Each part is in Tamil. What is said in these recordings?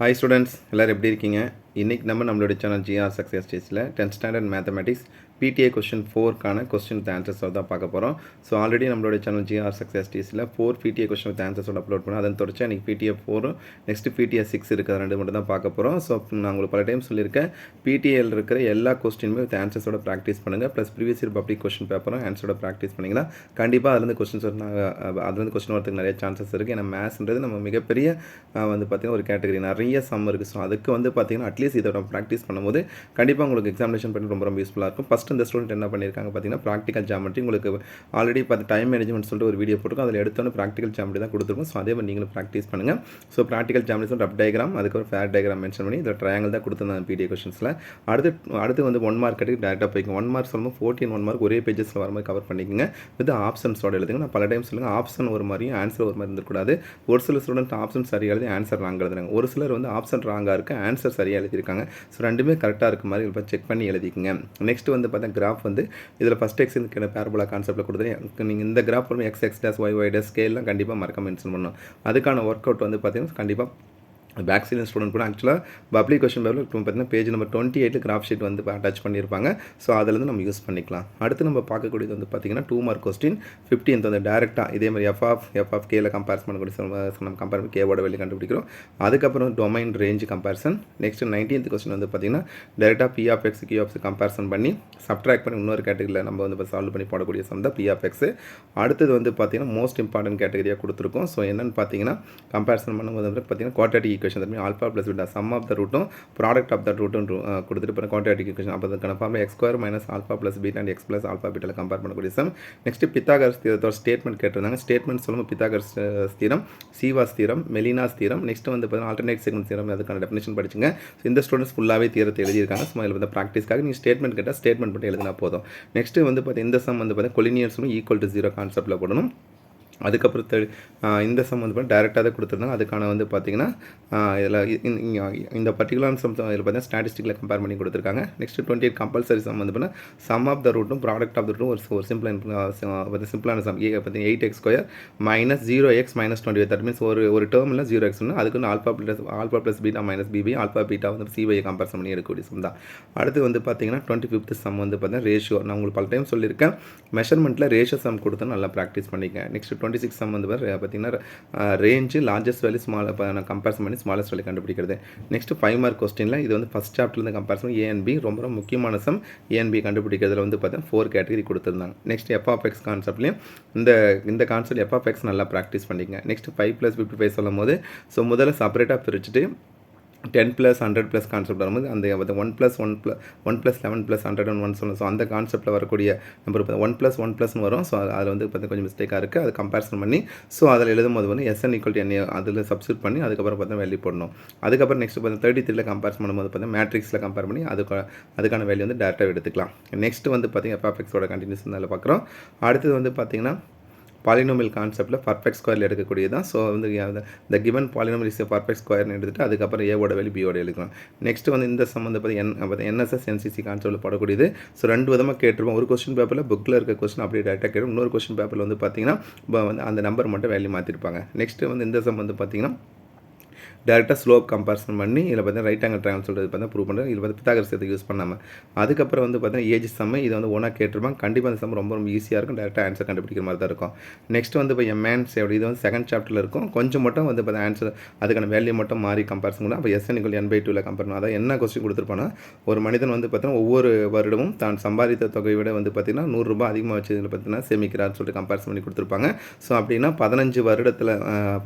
ஹாய் ஸ்டூடெண்ட்ஸ் எல்லோரும் எப்படி இருக்கீங்க? இன்றைக்கி நம்ம நம்மளுடைய சேனல் ஜிஆர் சக்ஸஸ் டேஸில் tenth standard mathematics PTA question ஃபோர்க்கான question ஆன்சர்ஸோட தான் பார்க்க போகிறோம் ஸோ ஆல்ரெடி நம்மளோட சேனல் ஜிஆர் சக்ஸஸ் டிஸில் ஃபோர் பிடிஏ கொஸ்டின் வித் ஆன்சர்ஸோட அப்லோட் பண்ணோம். அதன் தொடர்ச்சி எனக்கு பிடிஏ ஃபோரும் நெக்ஸ்ட் பிடிஏ சிக்ஸ் இருக்குது ரெண்டு மட்டும் தான் பார்க்க போகிறோம் ஸோ நான் உங்களுக்கு பல டைம் சொல்லியிருக்கேன். பிடிஏல இருக்கிற எல்லா கொஸ்டினுமே வித் ஆன்சர்ஸோட ப்ராக்டிஸ் பண்ணுங்கள் plus previous year public question பேப்பரும் ஆன்சரோட ப்ராக்டிஸ் பண்ணிங்கன்னா கண்டிப்பாக அதுலேருந்து கொஸ்டின்ஸ் அதுலேருந்து கொஸ்டின் வரதுக்கு நிறைய சான்சஸ் இருக்குது ஏன்னா மேத்ஸ்ன்றது நம்ம மிகப்பெரிய வந்து பார்த்திங்கன்னா ஒரு கேட்டகரி நிறைய சம் இருக்குது ஸோ அதுக்கு வந்து பார்த்திங்கன்னா அட்லீஸ்ட் இதோட ப்ராக்டிஸ் பண்ணும்போது கண்டிப்பாக உங்களுக்கு எக்ஸாமினேஷன் பண்ணி ரொம்ப ரொம்ப யூஸ்ஃபுல்லாக இருக்கும். ஃபஸ்ட் இந்த ஸ்டூடெண்ட் என்ன பண்ணியிருக்காங்க பார்த்தீங்கன்னா ப்ராக்டிகல் ஜாமெட்ரி உங்களுக்கு ஆல்ரெடி பார்த்து டைம் மேனேஜ்மெண்ட் சொல்லிட்டு ஒரு வீடியோ போட்டுருக்கோம். அதில் எடுத்தோன்னே ப்ராக்டிகல் ஜாமெட்ரி தான் கொடுத்துருக்கோம். ஸோ அதே மாதிரி நீங்களும் ப்ராக்டிஸ் பண்ணுங்கள் so practical geometry rough diagram அதுக்கப்புறம் ஃபேர் டயக்ராம் மென்ஷன் பண்ணி இதில் ட்ரையாங்கல் தான் கொடுத்துருந்தாங்க பிடிஏ கொஷன்ஸில் அடுத்து அடுத்து வந்து ஒன் மார்க் கட்டுக்கு டேரெக்டாக போய்க்கும் ஒன் மார்க் சொல்லும்போது ஃபோர்டீன் ஒன் மார்க் ஒரே பேஜஸில் வர மாதிரி கவர் பண்ணிக்கோங்க. வித் ஆப்ஷன்ஸோட எழுதுங்க. நான் பல டைம் சொல்லுங்கள் ஆப்ஷன் ஒரு மாதிரியும் ஆன்சர் ஒரு மாதிரி இருந்துக்கூடாது ஒரு சில ஸ்டூடெண்ட் ஆப்ஷன் சரியாக எழுதி ஆன்சர் ராங் எழுதுறாங்க. ஒரு சிலர் வந்து ஆப்ஷன் ராங்காக இருக்குது ஆன்சர் சரியாக எழுதியிருக்காங்க. ஸோ ரெண்டுமே கரெக்டாக இருக்க மாதிரி இப்போ செக் பண்ணி எழுதிக்கங்க. நெக்ஸ்ட் வந்து பார்த்தா கிராஃப் வந்து இதில் ஃபஸ்ட் எக்ஸ் இந்த பேரபோலா கான்செப்ட்டில் கொடுத்துட்டு நீங்கள் இந்த கிராஃப் வந்து X X axis Y Y axis ஸ்கேல்லாம் கண்டிப்பாக மறக்க மென்ஷன் பண்ணணும். அதுக்கான ஒர்க் அவுட் வந்து பார்த்தீங்கன்னா கண்டிப்பாக பேக்ஸிலியன் ஸ்டூடெண்ட் கூட ஆக்சுவலாக பப்ளிக் கொஷின் பேப்பர் இப்போ பார்த்தீங்கன்னா பேஜ் நம்பர் டுவெண்ட்டி எயிட்டில் கிராஃப் ஷீட் வந்து அட்டாச் பண்ணியிருப்பாங்க ஸோ அதுலேருந்து நம்ம யூஸ் பண்ணிக்கலாம். அடுத்து நம்ம பார்க்கக்கூடியது வந்து பார்த்தீங்கன்னா டூ மார்க் கொஸ்டின் ஃபிஃப்டீன்த் வந்து டேரெக்டாக இதே மாதிரி எஃப் ஆஃப் எஃப் ஆஃப் கேல கம்பேர் பண்ணக்கூடிய நம்ம கம்பேர் கேவோட வெளியே கண்டுபிடிக்கிறோம். அதுக்கப்புறம் domain range comparison next nineteenth question வந்து பார்த்தீங்கன்னா டேரெக்டாக P of X Q of comparison பண்ணி சப்ட்ராக்ட் பண்ணி இன்னொரு கேட்டகரியில் நம்ம வந்து சால்வ் பண்ணி போடக்கூடிய சம் தான் பி ஆஃப் எக்ஸ் அடுத்தது வந்து பார்த்தீங்கன்னா மோஸ்ட் இம்பார்ட்டன்ட் கேட்டகரியாக கொடுத்துருக்கோம். ஸோ என்னென்னு பார்த்தீங்கன்னா கம்பேரிசன் பண்ணும்போது வந்து பார்த்தீங்கன்னா குவாட்ராட்டிக் ஈக்குவேஷன் தம்பி alpha plus beta sum of the ரூட்டும் product of the ரூட்டும் கொடுத்துட்டு போகிற குவாட்ராட்டிக் ஈக்குவேஷன் அப்போ அதுக்கான form X square minus alpha plus beta and X plus alpha beetle compare பண்ணக்கூடிய சம் நெக்ஸ்ட் பித்தாகர்ஸ் தீரத்தோட ஸ்டேட்மெண்ட் கேட்டிருந்தாங்க. ஸ்டேட்மெண்ட் சொல்லும்போது பித்தாகர்ஸ் தீரம் சீவாஸ் தீரம் மெலினாஸ் தீரம் நெக்ஸ்ட் வந்து பார்த்தீங்கன்னா ஆல்டர்னேட் செகண்ட் தீரம் அதுக்கான டெஃபினேஷன் படிச்சுங்க. ஸோ இந்த ஸ்டூடெண்ட்ஸ் ஃபுல்லாகவே தீரத்தை எழுதியிருக்காங்க. ஸோ இதில் வந்து ப்ராக்டிஸ்க்காக நீங்கள் ஸ்டேட்மெண்ட் கேட்டால் ஸ்டேட்மெண்ட் மட்டும் எழுதினா போதும். நெக்ஸ்ட் வந்து பார்த்தீங்கன்னா இந்த சம் வந்து பார்த்தீங்கன்னா கொலினியர்ஸும் ஈக்குவல் டு ஜீரோ கான்செப்ட்டில் போடணும். அதுக்கப்புறம் த இந்த சம் வந்து டேரெக்டாக தான் கொடுத்துருந்தாங்க. அதுக்கான வந்து பார்த்தீங்கன்னா இதில் இந்த பர்டிகுலர் சம் இதில் பார்த்தீங்கன்னா ஸ்டாட்டிஸ்டிக்கில் கம்பேர் பண்ணி கொடுத்துருக்காங்க. Next twenty eight compulsory sum வந்து பார்த்தீங்கன்னா சம் ஆஃப் த ரூட்டும் ப்ராடக்ட் ஆஃப் த ரூட்டும் ஒரு ஒரு சிம்பிள் சிம்பிளான சம் ஏ பார்த்தீங்கன்னா eight X square minus zero X minus twenty that means ஒரு ஒரு டேர்மில் ஜீரோ எக்ஸ்னா அதுக்கு வந்து alpha plus alpha plus beta minus BP alpha beta வந்து சிபிஐ கம்பேரிசன் பண்ணி எடுக்கக்கூடிய சம் தான். அடுத்து வந்து பார்த்தீங்கன்னா டுவெண்ட்டி ஃபிஃப்த் சம் வந்து பார்த்தீங்கன்னா ரேஷியோ நான் உங்களுக்கு பல டைம் சொல்லியிருக்கேன். மெஷர்மெண்ட்டில் ரேஷியோ சம் கொடுத்து நல்லா ப்ராக்டிஸ் பண்ணிக்கேன் நெக்ஸ்ட் டுவெண்ட்டி சிக்ஸ் சம் வந்து பார்த்தீங்கன்னா ரேஞ்சு லார்ஜஸ்ட் வேல்யூ ஸ்மால் நான் கம்பேரிசன் பண்ணி ஸ்மாலஸ்ட் வேல்யூ கண்டுபிடிக்கிறது. நெக்ஸ்ட் ஃபைவ் மார்க் கொஸ்டினில் இது வந்து ஃபஸ்ட் சாப்டர்லேருந்து கம்பேரிசன் ஏஎன்பி ரொம்ப ரொம்ப முக்கியமான சம் ஏஎன்பி கண்டுபிடிக்கிறதுல வந்து பார்த்தீங்கன்னா ஃபோர் கேட்டகரி கொடுத்துருந்தாங்க. நெக்ஸ்ட் எஃப் ஆஃப் கான்செப்ட்லையும் இந்த இந்த கான்செப்ட் எஃப் நல்லா ப்ராக்டிஸ் பண்ணிக்கங்க. Next five plus fifty five சொல்லும் போது ஸோ முதல்ல செப்பரேட்டாக பிரிச்சுட்டு ten plus hundred plus concept வரும்போது அந்த one plus one plus one plus eleven plus hundred and one சொல்லணும் ஸோ அந்த கான்செப்ட்டில் வரக்கூடிய நம்பர் ஒன் ப்ளஸ் ஒன் ப்ளஸ்னு வரும். ஸோ அதில் வந்து பார்த்தீங்கன்னா கொஞ்சம் மிஸ்டேக்காக இருக்குது அது கம்பேரிசன் பண்ணி ஸோ அதில் எழுதும் போது வந்து எஸ்என் ஈக்குவல் டு என் அதில் சப்ஸ்டியூட் பண்ணி அதுக்கப்புறம் பார்த்தீங்கன்னா வேல்யூ போடணும். அதுக்கப்புறம் நெக்ஸ்ட் பார்த்தா தேர்ட்டி த்ரீல கம்பேரிசன் பண்ணும்போது பார்த்தா மேட்ரிக்ஸில் கம்பேர் பண்ணி அதுக்கு அதுக்கான வேல்யூ வந்து டேரெக்டாக எடுத்துக்கலாம். நெக்ஸ்ட் வந்து பார்த்தீங்கன்னா எஃப்எக்ஸோட கண்டினியூஸ் அதில் பார்க்குறோம். அடுத்தது வந்து பார்த்தீங்கன்னா பாலினோமியல் கான்செப்ட்டில் பர்ஃபெக்ட் ஸ்கொயரில் எடுக்கக்கூடியது தான் ஸோ வந்து இந்த கிவன் பாலினோமியல் இஸ் பர்ஃபெக்ட் ஸ்கொயர்னு எடுத்துட்டு அதுக்கப்புறம் ஏவோட வேலி பியோட எழுதிக்கலாம் நெக்ஸ்ட் வந்து இந்த சம்மந்த பற்றி என் பார்த்தா என்எஸ்எஸ் என்சிசி கான்செப்ட்டில் போடக்கூடியது. ஸோ ரெண்டு விதமாக கேட்டிருப்போம். ஒரு கொஸ்டின் பேப்பரில் புக்கில் இருக்க கொஸ்டின் அப்படியே டேரெக்டாக கேட்டும் இன்னொரு கொஸ்டின் பேப்பரில் வந்து பார்த்தீங்கன்னா வந்து அந்த நம்பர் மட்டும் வேல்யூ மாற்றிருப்பாங்க நெக்ஸ்ட் வந்து இந்த சம்மந்தம் பார்த்தீங்கன்னா டேரெக்டாக ஸ்லோப் கம்பேரிசன் பண்ணி இதில் பார்த்தீங்கன்னா ரைட் ஆங்கிள் ட்ரையாங்கல் சொல்கிறது பார்த்தா ப்ரூவ் பண்ணுறது இதில் வந்து பித்தாகர் சேர்த்து யூஸ் பண்ணாமல் அதுக்கப்புறம் வந்து பார்த்தீங்கன்னா ஏஜ் சம்ம இதை வந்து ஒன்றா கேட்டிருப்பாங்க. கண்டிப்பாக அந்த சம் ரொம்ப ரொம்ப ஈஸியாக இருக்கும். டேரெக்டாக ஆன்சர் கண்டுபிடிக்கிற மாதிரி தான் இருக்கும். நெக்ஸ்ட் வந்து இப்போ என் மேன் சேவ் இது வந்து செகண்ட் சாப்டரில் இருக்கும். கொஞ்சம் மட்டும் வந்து பார்த்தா ஆன்சர் அதுக்கான வேல்யூ மட்டும் மாறி கம்பேரிசன் கூட அப்போ S N equal N by டூவில் கம்பேர் பண்ணால் அதான் என்ன கொஸ்டின் கொடுத்துருப்பானா ஒரு மனிதன் வந்து பார்த்தீங்கன்னா ஒவ்வொரு வருடமும் தான் சம்பாதித்த தொகையை விட வந்து பார்த்தீங்கன்னா நூறுரூபா அதிகமாக வச்சு இதில் பார்த்தீங்கன்னா சேமிக்கிறார்னு சொல்லிட்டு கம்பேரிசன் பண்ணி கொடுத்துருப்பாங்க. ஸோ அப்படின்னா பதினஞ்சு வருடத்தில்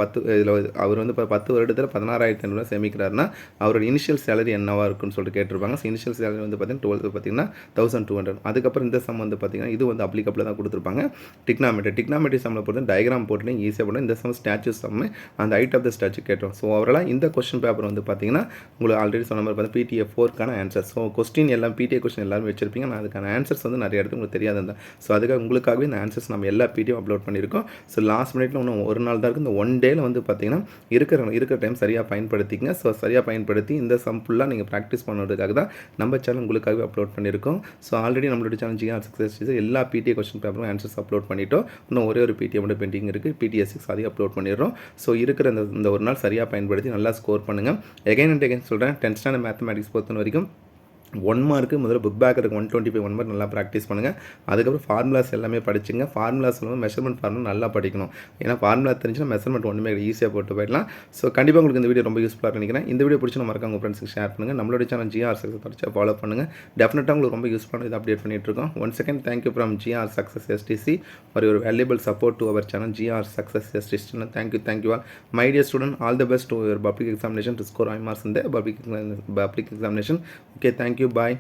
பத்து இதில் அவர் வந்து இப்போ பத்து வருடத்தில் பதினாறாயிரத்தி ஐநூறுரூவா சேமிக்கிறாருன்னா அவரோட இனிஷியல் சேலரி என்னவாக இருக்குன்னு சொல்லிட்டு கேட்டிருப்பாங்க. ஸோ இனிஷியல் சேலரி வந்து பார்த்தீங்கன்னா டுவெல்த்து பார்த்தீங்கன்னா தௌசண்ட் டூ ஹண்ட்ரட் அதுக்கப்புறம் இந்த சம் வந்து பார்த்தீங்கன்னா இது வந்து அப்ளிகபிள் தான் கொடுத்துருப்பாங்க. டிக்னாமெட்ரி டிக்னாமெட்ரி சம்மில் பொறுத்து டயக்ராம் போட்டுலையும் ஈஸியாக போடணும் இந்த சம் ஸ்டாச்சு சம்மு அந்த ஹைட் ஆஃப் த ஸ்டாச்சு கேட்டோம் ஸோ அவரெல்லாம் இந்த கொஸ்டின் பேப்பர் வந்து பார்த்தீங்கன்னா உங்களுக்கு ஆல்ரெடி சொன்ன மாதிரி பார்த்தா பிடிஎஃப் ஃபோர்க்கான ஆன்சர் ஸோ கொஸ்டின் எல்லாம் பிடிஏ கொஸ்டின் எல்லாரும் வச்சிருப்பீங்க. நான் அதுக்கான ஆன்சர்ஸ் வந்து நிறைய இடத்துக்கு உங்களுக்கு தெரியாது இருந்தேன் ஸோ அதுக்காக உங்களுக்காகவே இந்த ஆன்சர்ஸ் நம்ம எல்லா பிடிஎஃப் அப்லோட் பண்ணியிருக்கோம். ஸோ லாஸ்ட் மினிட்ல இன்னும் ஒரு நாள் தான் இருக்குது இந்த ஒன் டேல வந்து பார்த்தீங்கன்னா இருக்கிற இருக்கிற டைம் டைம் சரியாக பயன்படுத்திங்க ஸோ சரியாக பயன்படுத்தி இந்த சம் ஃபுல்லாக நீங்கள் ப்ராக்டிஸ் பண்ணுறதுக்காக தான் நம்ம சேனல் உங்களுக்காகவே அப்லோட் பண்ணியிருக்கோம். ஸோ ஆல்ரெடி நம்மளோட சேனல் ஜிஆர் சக்ஸஸ் எல்லா பிடிஏ கொஸ்டின் பேப்பரும் ஆன்சர்ஸ் அப்லோட் பண்ணிட்டோம். இன்னும் ஒரே ஒரு பிடிஏ மட்டும் பெண்டிங் இருக்குது பிடிஎஸ் சிக்ஸ் அதையும் அப்லோட் பண்ணிடுறோம். ஸோ இருக்கிற இந்த இந்த ஒரு நாள் சரியாக பயன்படுத்தி நல்லா ஸ்கோர் பண்ணுங்கள் எகைன் அண்ட் எகைன் சொல்கிறேன் டென்த் ஸ்டாண்டர்ட் மேத்தமேட்டிக்ஸ் பொறுத்த வரைக்கும் ஒன் மார்க்கு முதல்ல புக் பேக் இருக்குது one twenty five one mark நல்லா ப்ராக்டிஸ் பண்ணுங்கள் அதுக்கப்புறம் ஃபார்முலாஸ் எல்லாமே படிச்சுங்க. ஃபார்முலாஸ் வந்து மெஷர்மெண்ட் ஃபார்முலா நல்லா படிக்கணும். ஏன்னா ஃபார்முலா தெரிஞ்சுன்னா மெஷர்மெண்ட் ஒன்றுமே ஈஸியாக போட்டு போயிடலாம். ஸோ கண்டிப்பாக உங்களுக்கு இந்த வீடியோ ரொம்ப யூஸ்ஃபுல்லாக நினைக்கிறேன். இந்த வீடியோ பிடிச்சி மறக்காம உங்கள் ஃப்ரெண்ட்ஸுக்கு ஷேர் பண்ணுங்கள் நம்மளோட சேனல் ஜிஆர் சக்ஸஸ் படிச்சா ஃபாலோ பண்ணுங்கள் டெஃபினட்டாக உங்களுக்கு ரொம்ப யூஸ்ஃபுல்லான இது அப்டேட் பண்ணிட்டு இருக்கோம். One second thank you from GR success STC for your valuable support to our channel GR success STC thank you thank you all my dear student all the best to your public examination to score high marks இந்த public public examination okay thank you thank you bye